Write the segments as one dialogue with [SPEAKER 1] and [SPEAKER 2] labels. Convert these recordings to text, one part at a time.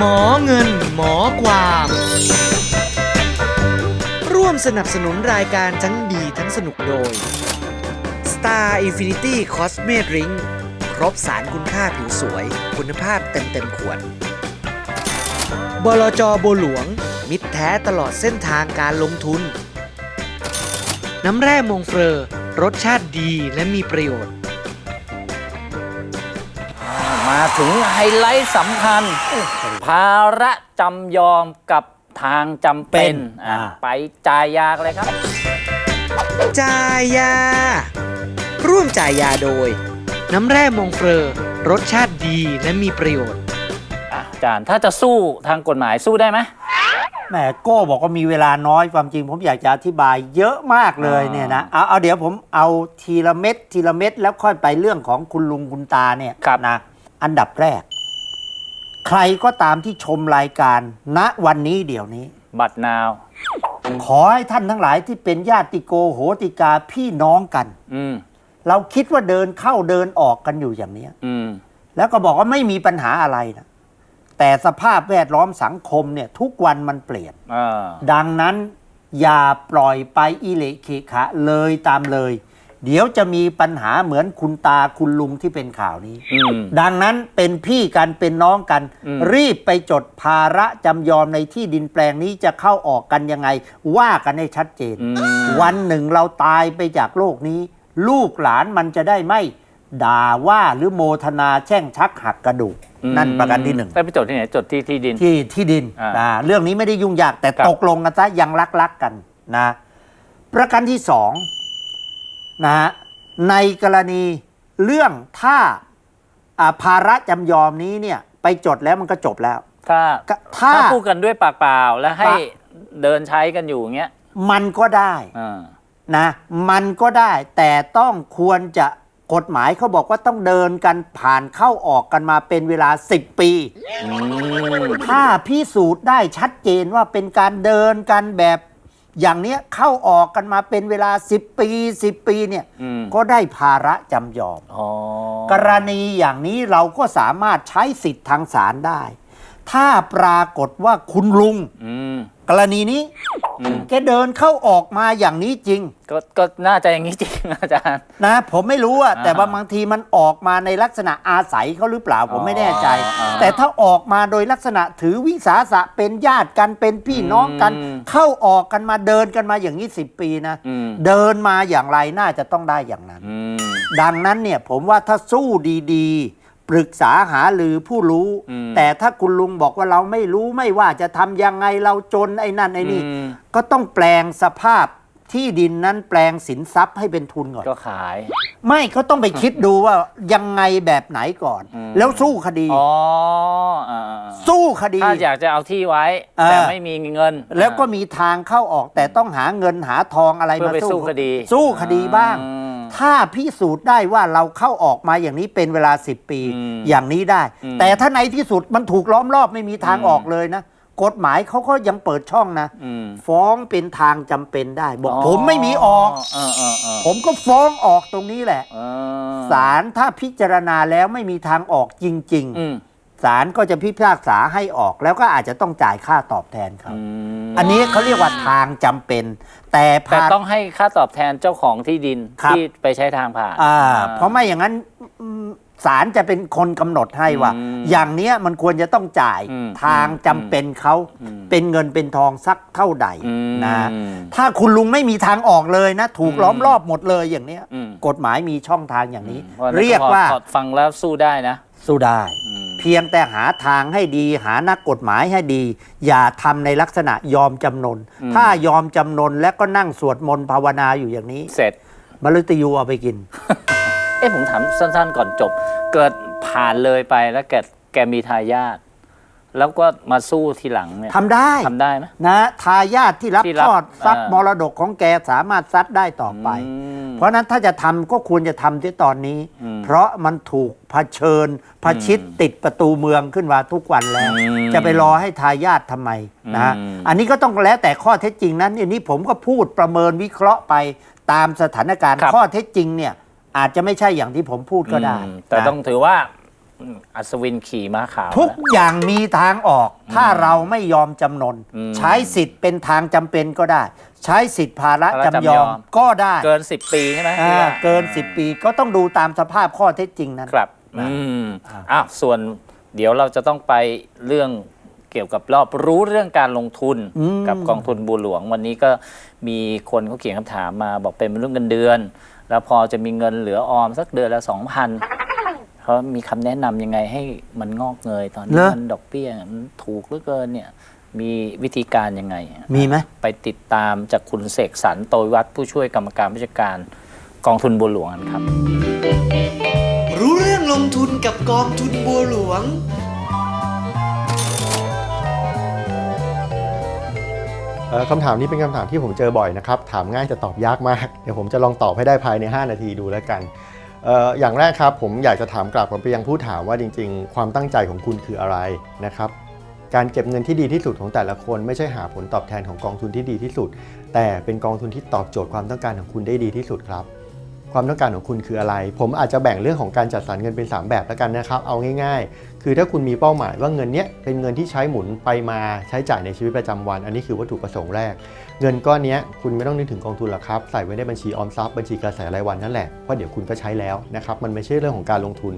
[SPEAKER 1] หมอเงิน หมอความร่วมสนับสนุนรายการทั้งดีทั้งสนุกโดย Star Infinity Cosme Drink ครบสารคุณค่าผิวสวย คุณภาพเต็มเต็มขวด บลจบัวหลวง มิตรแท้ตลอดเส้นทางการลงทุน น้ำแร่มงเฟรอรสชาติดีและมีประโยชน์
[SPEAKER 2] มาถึงไฮไลท์สำคัญ ภาระจำยอมกับทางจำเป็น
[SPEAKER 3] เป็น
[SPEAKER 2] อะ
[SPEAKER 3] อ่า
[SPEAKER 2] ไปจ่ายยากันเลยครับ
[SPEAKER 1] จ่ายยา ร่วมจ่ายยาโดย น้ำแร่มงเฟรอรสชาติดีและมีประโยชน์
[SPEAKER 2] อะอาจารย์ถ้าจะสู้ทางกฎหมายสู้ได้ไหม
[SPEAKER 3] แหมโก้บอกว่ามีเวลาน้อยความจริงผมอยากจะอธิบายเยอะมากเลย
[SPEAKER 2] อ่า
[SPEAKER 3] เนี่ยนะเอาเอาเดี๋ยวผมเอาทีละเม็ดทีละเม็ดแล้วค่อยไปเรื่องของคุณลุงคุณตาเนี่ยนะ อันดับแรก ใครก็ตามที่ชมรายการณวันนี้เดี๋ยวนี้
[SPEAKER 2] บัตรนาว
[SPEAKER 3] ขอให้ท่านทั้งหลายที่เป็นญาติโกโหติกาพี่น้องกัน
[SPEAKER 2] อืม
[SPEAKER 3] เราคิดว่าเดินเข้าเดินออกกันอยู่อย่างเนี้ย
[SPEAKER 2] อืม
[SPEAKER 3] แล้วก็บอกว่าไม่มีปัญหาอะไรนะแต่สภาพแวดล้อมสังคมเนี่ย ทุกวันมันเปลี่ยน
[SPEAKER 2] อ่า
[SPEAKER 3] ดังนั้นอย่าปล่อยไปอิเละเคขะเลยตามเลย เดี๋ยวจะมีปัญหาเหมือนคุณตาคุณลุงที่เป็นข่าวนี้
[SPEAKER 2] อืม
[SPEAKER 3] ดังนั้นเป็นพี่กันเป็นน้องกัน
[SPEAKER 2] อืม
[SPEAKER 3] รีบไปจดภาระจำยอมในที่ดินแปลงนี้จะเข้าออกกันยังไง ว่ากันให้ชัดเจน
[SPEAKER 2] อืม
[SPEAKER 3] วันหนึ่งเราตายไปจากโลกนี้ ลูกหลานมันจะได้ไม่ ด่าว่าหรือโมทนาแช่งชักหักกระดูก นั่นประการที่หนึ่ง
[SPEAKER 2] ได้ไปจดที่ไหนจดที่ที่ดิน
[SPEAKER 3] ที่ที่ดิน
[SPEAKER 2] อ่า
[SPEAKER 3] นะเรื่องนี้ไม่ได้ยุ่งยากแต่
[SPEAKER 2] ครับ
[SPEAKER 3] ตกลงกันซะยังรักรักๆกันนะ ประการที่สอง นะฮะในกรณีเรื่องถ้าอ่าภาระจำยอมนี้เนี่ยไปจดแล้วมันก็จบแล้ว
[SPEAKER 2] ถ้า
[SPEAKER 3] ก็ถ้า
[SPEAKER 2] ถ้าพูดกันด้วยปากเปล่าแล้วให้
[SPEAKER 3] ปะ
[SPEAKER 2] เดินใช้กันอยู่อย่างเงี้ย
[SPEAKER 3] มันก็ได้
[SPEAKER 2] อ่า
[SPEAKER 3] นะ มันก็ได้แต่ต้องควรจะกฎหมายเขาบอกว่าต้องเดินกันผ่านเข้าออกกันมาเป็นเวลา 10 ปี
[SPEAKER 2] อืม
[SPEAKER 3] ถ้าพิสูจน์ได้ชัดเจนว่าเป็นการเดินกันแบบ อย่างเนี้ยเข้าออกกันมาเป็นเวลา 10 ปี 10 ปีเนี่ย
[SPEAKER 2] อืม
[SPEAKER 3] ก็ได้ภาระจำยอม
[SPEAKER 2] อ๋อ
[SPEAKER 3] กรณีอย่างนี้เราก็สามารถใช้สิทธิ์ทางศาลได้ ถ้าปรากฏว่าคุณลุง
[SPEAKER 2] อืม
[SPEAKER 3] กรณีนี้
[SPEAKER 2] อืม
[SPEAKER 3] แกเดินเข้าออกมาอย่างนี้จริง
[SPEAKER 2] ก็ก็น่าจะอย่างนี้จริงอาจารย์
[SPEAKER 3] นะ ผมไม่รู้อะ
[SPEAKER 2] อ่า
[SPEAKER 3] แต่ว่าบางทีมันออกมาในลักษณะอาศัยเขาหรือเปล่าผมไม่แน่ใจ
[SPEAKER 2] อ๋อ
[SPEAKER 3] แต่ถ้าออกมาโดยลักษณะถือวิสาสะเป็นญาติกันเป็นพี่น้องกัน
[SPEAKER 2] อืม
[SPEAKER 3] เข้าออกกันมาเดินกันมาอย่างนี้สิปีนะ
[SPEAKER 2] อืม
[SPEAKER 3] เดินมาอย่างไรน่าจะต้องได้อย่างนั้น
[SPEAKER 2] อืม
[SPEAKER 3] ดังนั้นเนี่ยผมว่าถ้าสู้ดีๆ ปรึกษาหาหรือผู้รู้
[SPEAKER 2] อืม
[SPEAKER 3] แต่ถ้าคุณลุงบอกว่าเราไม่รู้ไม่ว่าจะทำยังไงเราจนไอ้นั่นไอ้นี่
[SPEAKER 2] อืม
[SPEAKER 3] ก็ต้องแปลงสภาพที่ดินนั้นแปลงสินทรัพย์ให้เป็นทุนก่อน
[SPEAKER 2] ก็ขาย
[SPEAKER 3] ไม่เขาต้องไปคิดดูว่ายังไงแบบไหนก่อน
[SPEAKER 2] อืม
[SPEAKER 3] แล้วสู้คดี
[SPEAKER 2] อ๋ออ่า
[SPEAKER 3] สู้คดี
[SPEAKER 2] ถ้าอยากจะเอาที่ไว้
[SPEAKER 3] เออ
[SPEAKER 2] แต่ไม่มีเงิน
[SPEAKER 3] แล้วก็มีทางเข้าออกแต่ต้องหาเงินหาทองอะไร
[SPEAKER 2] เพื่อ
[SPEAKER 3] มา
[SPEAKER 2] ไปสู้คดี
[SPEAKER 3] สู้คดีบ้าง
[SPEAKER 2] อืม
[SPEAKER 3] ถ้าพิสูจน์ได้ว่าเราเข้าออกมาอย่างนี้เป็นเวลา 10 ปี
[SPEAKER 2] อืม
[SPEAKER 3] อย่างนี้ได้
[SPEAKER 2] อืม
[SPEAKER 3] แต่ถ้าในที่สุดมันถูกล้อมรอบไม่มีทาง
[SPEAKER 2] อืม
[SPEAKER 3] ออกเลยนะ กฎหมายเขาก็ยังเปิดช่องนะ
[SPEAKER 2] อืม
[SPEAKER 3] ฟ้องเป็นทางจำเป็นได้ บอกผมไม่มีออก
[SPEAKER 2] เออเออเออ
[SPEAKER 3] ผมก็ฟ้องออกตรงนี้แหละ
[SPEAKER 2] เออ
[SPEAKER 3] ศาลถ้าพิจารณาแล้วไม่มีทางออกจริง
[SPEAKER 2] อืม
[SPEAKER 3] ๆ ศาลก็จะพิพากษาให้ออกแล้วก็อาจจะต้องจ่ายค่าตอบแทนเขา
[SPEAKER 2] อืม
[SPEAKER 3] อันนี้เขาเรียกว่าทางจำเป็น แต่
[SPEAKER 2] แต่
[SPEAKER 3] พา
[SPEAKER 2] ต้องให้ค่าตอบแทนเจ้าของที่ดิน
[SPEAKER 3] ครับ
[SPEAKER 2] ที่ไปใช้ทางผ่าน
[SPEAKER 3] อ่า
[SPEAKER 2] อ่า
[SPEAKER 3] เพราะไม่อย่างนั้นอืมศาลจะเป็นคนกำหนดให้ว่า
[SPEAKER 2] อืม
[SPEAKER 3] อย่างเนี้ยมันควรจะต้องจ่าย
[SPEAKER 2] อืม
[SPEAKER 3] ทางจำเป็นเขา
[SPEAKER 2] อืม
[SPEAKER 3] เป็นเงินเป็นทองสักเท่าใด
[SPEAKER 2] อืม
[SPEAKER 3] นะถ้าคุณลุงไม่มีทางออกเลยนะ ถูก
[SPEAKER 2] อืม
[SPEAKER 3] ล้อมรอบหมดเลยอย่างเนี้ย
[SPEAKER 2] อืม
[SPEAKER 3] กฎหมายมีช่องทางอย่างนี้
[SPEAKER 2] พะฉะนั้น
[SPEAKER 3] เรียก
[SPEAKER 2] พอ
[SPEAKER 3] ว่า
[SPEAKER 2] พอฟังแล้วสู้ได้นะ
[SPEAKER 3] สู้ได้
[SPEAKER 2] อืม
[SPEAKER 3] เพียงแต่หาทางให้ดี หานักกฎหมายให้ดี อย่าทำในลักษณะยอมจำนน
[SPEAKER 2] อืม
[SPEAKER 3] ถ้ายอมจำนนและก็นั่งสวดมนต์ภาวนาอยู่อย่างนี้
[SPEAKER 2] เสร็จ
[SPEAKER 3] มฤตยูเอาไปกิน
[SPEAKER 2] เอ๊ะผมถามสั้นๆก่อนจบ เกิดผ่านเลยไปแล้วแกแกมีทายาท แล้วก็มาสู้ทีหลังเนี่ย
[SPEAKER 3] ทำได้
[SPEAKER 2] ทำได้ไหม
[SPEAKER 3] นะทายาทที่รับ
[SPEAKER 2] ที่รับ
[SPEAKER 3] ทอดทรัพย์
[SPEAKER 2] อ่าม
[SPEAKER 3] มรดกของแกสามารถซัดได้ต่อไป
[SPEAKER 2] อืม
[SPEAKER 3] เพราะฉะนั้นถ้าจะทำก็ควรจะทำที่ตอนนี้
[SPEAKER 2] อืม
[SPEAKER 3] เพราะมันถูกเผชิญพชิตติดประตูเมืองขึ้นมาทุกวันแล้ว
[SPEAKER 2] อืม
[SPEAKER 3] จะไปรอให้ทายาททำไมนะ
[SPEAKER 2] อืม
[SPEAKER 3] อันนี้ก็ต้องแล้วแต่ข้อเท็จจริงนั้นอันนี้ผมก็พูดประเมินวิเคราะห์ไปตามสถานการณ์
[SPEAKER 2] ครับ
[SPEAKER 3] ข้อเท็จจริงเนี่ยอาจจะไม่ใช่อย่างที่ผมพูดก็ได้
[SPEAKER 2] อืมแต่
[SPEAKER 3] นะ
[SPEAKER 2] ต้องถือว่า อืมอัศวินขี่ม้าขาว
[SPEAKER 3] ทุก
[SPEAKER 2] แล้ว
[SPEAKER 3] อย่างมีทางออก ถ้าเราไม่ยอมจำนน
[SPEAKER 2] อืม
[SPEAKER 3] ใช้สิทธิ์เป็นทางจำเป็นก็ได้ ใช้สิทธิ์ภาระ
[SPEAKER 2] ภาระ
[SPEAKER 3] จำยอม
[SPEAKER 2] จำยอม
[SPEAKER 3] ก็ได้
[SPEAKER 2] เกิน 10 ปีใช่ไหม
[SPEAKER 3] อ่า
[SPEAKER 2] ที่ว่า
[SPEAKER 3] เกิน 10 ปีก็ต้องดูตามสภาพข้อเท็จจริงนั้น
[SPEAKER 2] ครับ
[SPEAKER 3] นะ
[SPEAKER 2] อืม
[SPEAKER 3] อ่า
[SPEAKER 2] อ้าวส่วนเดี๋ยวเราจะต้องไปเรื่องเกี่ยวกับรอบรู้เรื่องการลงทุน
[SPEAKER 3] อืม
[SPEAKER 2] กับกองทุนบัวหลวง วันนี้ก็มีคนเขาเขียนคำถามมาบอกเป็นเรื่องเงินเดือน แล้วพอจะมีเงินเหลือออมสักเดือนละสองพัน เขามีคำแนะนำยังไงให้มันงอกเงยตอนนี้
[SPEAKER 3] เหรอ
[SPEAKER 2] มันดอกเบี้ยมันถูกเหลือเกินเนี่ยมีวิธีการยังไง
[SPEAKER 3] มีไหม
[SPEAKER 2] ไปติดตามจากคุณเสกสรรโตวิวัฒน์ผู้ช่วยกรรมการผู้จัดการกองทุนบัวหลวงกันครับ
[SPEAKER 1] รู้เรื่องลงทุนกับกองทุนบัวหลวง
[SPEAKER 4] เอ่อคำถามนี้เป็นคำถามที่ผมเจอบ่อยนะครับ ถามง่ายแต่ตอบยากมาก เดี๋ยวผมจะลองตอบให้ได้ภายใน 5 นาทีดูแล้วกันเอ่อ อย่างแรกครับผมอยากจะถามกลับผมไปยังผู้ถามว่าจริง ๆ ความตั้งใจของคุณคืออะไรนะครับการเก็บเงินที่ดีที่สุดของแต่ละคนไม่ใช่หาผลตอบแทนของกองทุนที่ดีที่สุด แต่เป็นกองทุนที่ตอบโจทย์ความต้องการของคุณได้ดีที่สุดครับ ความต้องการของคุณคืออะไร ผมอาจจะแบ่งเรื่องของการจัดสรรเงินเป็น 3 แบบแล้วกันนะครับ เอาง่ายๆ คือถ้าคุณมีเป้าหมายว่าเงินเนี้ยเป็นเงินที่ใช้หมุนไปมาใช้จ่ายในชีวิตประจำวัน อันนี้คือวัตถุประสงค์แรก เงินก้อนนี้คุณไม่ต้องนึกถึงกองทุนหรอกครับใส่ไว้ในบัญชีออมทรัพย์บัญชีกระแสรายวันนั่นแหละเพราะเดี๋ยวคุณก็ใช้แล้วนะครับมันไม่ใช่เรื่องของการลงทุน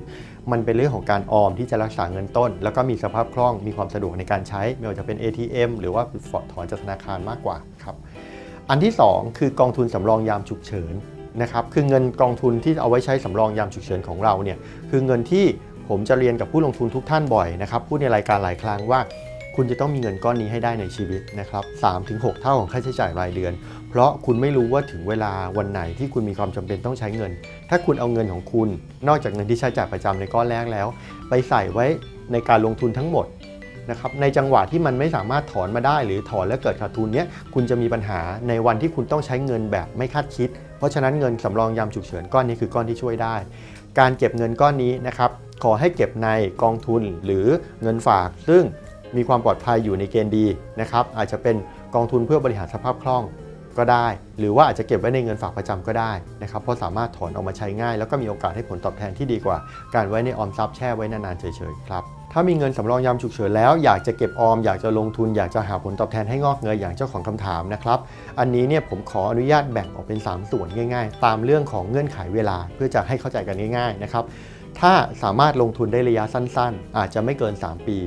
[SPEAKER 4] มันเป็นเรื่องของการออมที่จะรักษาเงินต้น แล้วก็มีสภาพคล่องมีความสะดวกในการใช้ ไม่ว่าจะเป็น ATM หรือว่าถอนจากธนาคารมากกว่าครับอันที่ 2 คือกองทุนสำรองยามฉุกเฉินนะครับคือเงินกองทุนที่เอาไว้ใช้สำรองยามฉุกเฉินของเราเนี่ยคือเงินที่ผมจะเรียนกับผู้ลงทุนทุกท่านบ่อยนะครับพูดในรายการหลายครั้งว่า คุณจะต้องมีเงินก้อนนี้ให้ได้ในชีวิตนะครับ3-6 เท่าของค่าใช้จ่ายรายเดือน เพราะคุณไม่รู้ว่าถึงเวลาวันไหนที่คุณมีความจำเป็นต้องใช้เงิน ถ้าคุณเอาเงินของคุณ นอกจากเงินที่ใช้จ่ายประจำในก้อนแรกแล้ว ไปใส่ไว้ในการลงทุนทั้งหมดนะครับในจังหวะที่มันไม่สามารถถอนมาได้ หรือถอนแล้วเกิดขาดทุนเนี้ยคุณจะมีปัญหาในวันที่คุณต้องใช้เงินแบบไม่คาดคิด เพราะฉะนั้นเงินสำรองยามฉุกเฉินก้อนนี้คือก้อนที่ช่วยได้ การเก็บเงินก้อนนี้นะครับขอให้เก็บในกองทุนหรือเงินฝาก ซึ่ง มีความปลอดภัยอยู่ในเกณฑ์ดีนะครับอาจจะเป็นกองทุนเพื่อบริหารสภาพคล่องก็ได้ หรือว่าอาจจะเก็บไว้ในเงินฝากประจำก็ได้นะครับเพราะสามารถถอนออกมาใช้ง่าย แล้วก็มีโอกาสให้ผลตอบแทนที่ดีกว่า การไว้ในออมทรัพย์แช่ไว้นานๆเฉยๆครับถ้ามีเงินสำรองยามฉุกเฉินแล้วอยากจะเก็บออมอยากจะลงทุนอยากจะหาผลตอบแทนให้งอกเงยอย่างเจ้าของคำถามนะครับ อันนี้เนี่ยผมขออนุญาตแบ่งออกเป็น 3 ส่วนง่าย ๆ ตามเรื่องของเงื่อนไขเวลาเพื่อจะให้เข้าใจกันง่าย ๆนะครับ ถ้าสามารถลงทุนได้ระยะสั้น ๆ อาจจะไม่เกิน 3 ปี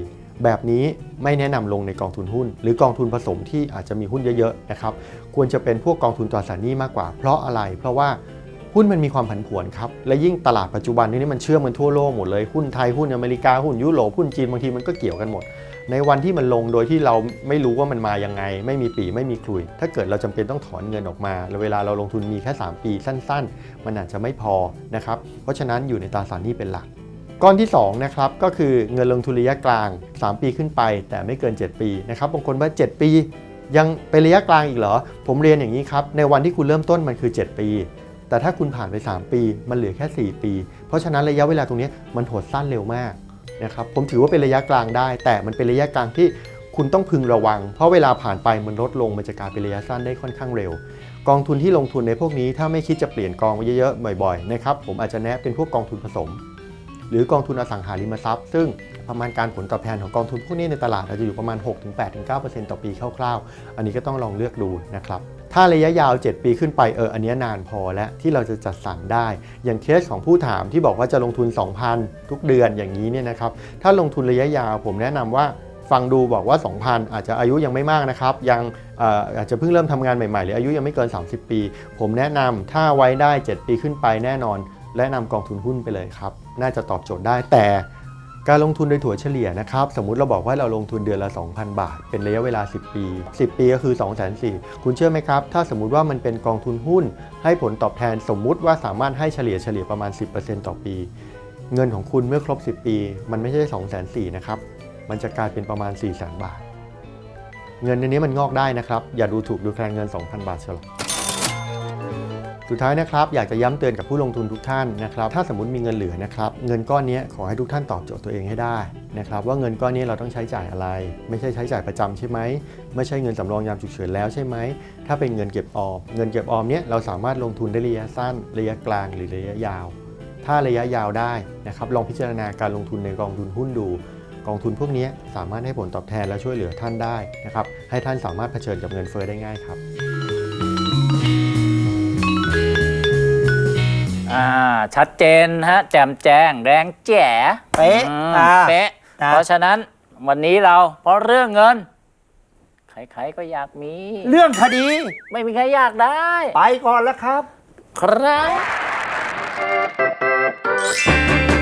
[SPEAKER 4] แบบนี้ไม่แนะนำลงในกองทุนหุ้น หรือกองทุนผสมที่อาจจะมีหุ้นเยอะๆนะครับควรจะเป็นพวกกองทุนตราสารหนี้มากกว่า เพราะอะไร เพราะว่าหุ้นมันมีความผันผวนครับ และยิ่งตลาดปัจจุบันนี้มันเชื่อมกันทั่วโลกหมดเลย หุ้นไทย หุ้นอเมริกา หุ้นยุโรป หุ้นจีนบางทีมันก็เกี่ยวกันหมด ในวันที่มันลงโดยที่เราไม่รู้ว่ามันมายังไง ไม่มีปีไม่มีคลุย ถ้าเกิดเราจำเป็นต้องถอนเงินออกมาแล้วเวลาเราลงทุนมีแค่ 3 ปีสั้น ๆ มันอาจจะไม่พอนะครับ เพราะฉะนั้นอยู่ในตราสารหนี้เป็นหลัก ก้อนที่2นะครับก็คือเงินลงทุนระยะกลาง 3 ปีขึ้นไป แต่ไม่เกิน 7 ปีนะครับบางคนว่า 7 ปี ยังเป็นระยะกลางอีกเหรอ ผมเรียนอย่างนี้ครับในวันที่คุณเริ่มต้นมันคือ 7 ปี แต่ถ้าคุณผ่านไป 3 ปี มันเหลือแค่ 4 ปี เพราะฉะนั้นระยะเวลาตรงนี้มันหดสั้นเร็วมากนะครับผมถือว่าเป็นระยะกลางได้ แต่มันเป็นระยะกลางที่คุณต้องพึงระวัง เพราะเวลาผ่านไปมันลดลงมันจะกลายเป็นระยะสั้นได้ค่อนข้างเร็ว กองทุนที่ลงทุนในพวกนี้ถ้าไม่คิดจะเปลี่ยนกองไว้เยอะๆบ่อยๆนะครับผมอาจจะแนะเป็นพวกกองทุนผสม หรือกองทุนอสังหาริมทรัพย์ ซึ่งประมาณการผลตอบแทนของกองทุนพวกนี้ในตลาดอาจจะอยู่ประมาณ 6-8-9%ต่อปีคร่าวๆ อันนี้ก็ต้องลองเลือกดูนะครับถ้าระยะยาว 7 ปีขึ้นไปเอออันนี้นานพอแล้วที่เราจะจัดสรรได้ อย่างเคสของผู้ถามที่บอกว่าจะลงทุน 2,000 ทุกเดือนอย่างนี้เนี่ยนะครับถ้าลงทุนระยะยาวผมแนะนำว่าฟังดูบอกว่า 2,000 อาจจะอายุยังไม่มากนะครับ ยังอออาจจะเพิ่งเริ่มทำงานใหม่ๆ หรืออายุยังไม่เกิน 30 ปี ผมแนะนำถ้าไว้ได้ 7 ปีขึ้นไปแน่นอน แนะนำกองทุนหุ้นไปเลยครับ น่าจะตอบโจทย์ได้แต่การลงทุนโดยถั่วเฉลี่ยนะครับ สมมุติเราบอกว่าเราลงทุนเดือนละ 2,000 บาท เป็นระยะเวลา 10 ปี 10 ปีก็คือ 2 4 0 0 0คุณเชื่อไหมครับ ถ้าสมมุติว่ามันเป็นกองทุนหุ้น ให้ผลตอบแทนสมมุติว่าสามารถให้เฉลี่ยเฉลี่ยประมาณ 10%ต่อปี เงินของคุณเมื่อครบ 10 ปี มันไม่ใช่ 2 4 0 0 0นะครับ มันจะกลายเป็นประมาณ 4 0 0 0 0 0 บาท เงินในนี้มันงอกได้นะครับ อย่าดูถูกดูแคลนเงิน 2,000 บาทเฉลย สุดท้ายนะครับอยากจะย้ำเตือนกับผู้ลงทุนทุกท่านนะครับถ้าสมมติมีเงินเหลือนะครับเงินก้อนนี้ขอให้ทุกท่านตอบโจทย์ตัวเองให้ได้นะครับว่าเงินก้อนนี้เราต้องใช้จ่ายอะไร ไม่ใช่ใช้จ่ายประจำใช่ไหมไม่ใช่เงินสำรองยามฉุกเฉินแล้วใช่ไหมถ้าเป็นเงินเก็บออมเงินเก็บออมเนี้ยเราสามารถลงทุนได้ระยะสั้น ระยะกลางหรือระยะยาว ถ้าระยะยาวได้นะครับลองพิจารณาการลงทุนในกองทุนหุ้นดูกองทุนพวกนี้สามารถให้ผลตอบแทนและช่วยเหลือท่านได้นะครับให้ท่านสามารถเผชิญกับเงินเฟ้อได้ง่ายครับ
[SPEAKER 2] อ่าชัดเจนฮะแจ่มแจ้งแรงแจ๋
[SPEAKER 3] เป๊ะ
[SPEAKER 2] อืม
[SPEAKER 3] อ่า
[SPEAKER 2] เป๊ะ
[SPEAKER 3] นะ
[SPEAKER 2] เพราะฉะนั้นวันนี้เราเพราะเรื่องเงิน ใครๆก็อยากมี
[SPEAKER 3] เรื่องคดี
[SPEAKER 2] ไม่มีใครอยากได้
[SPEAKER 3] ไปก่อนแล้วครับ
[SPEAKER 2] ครับ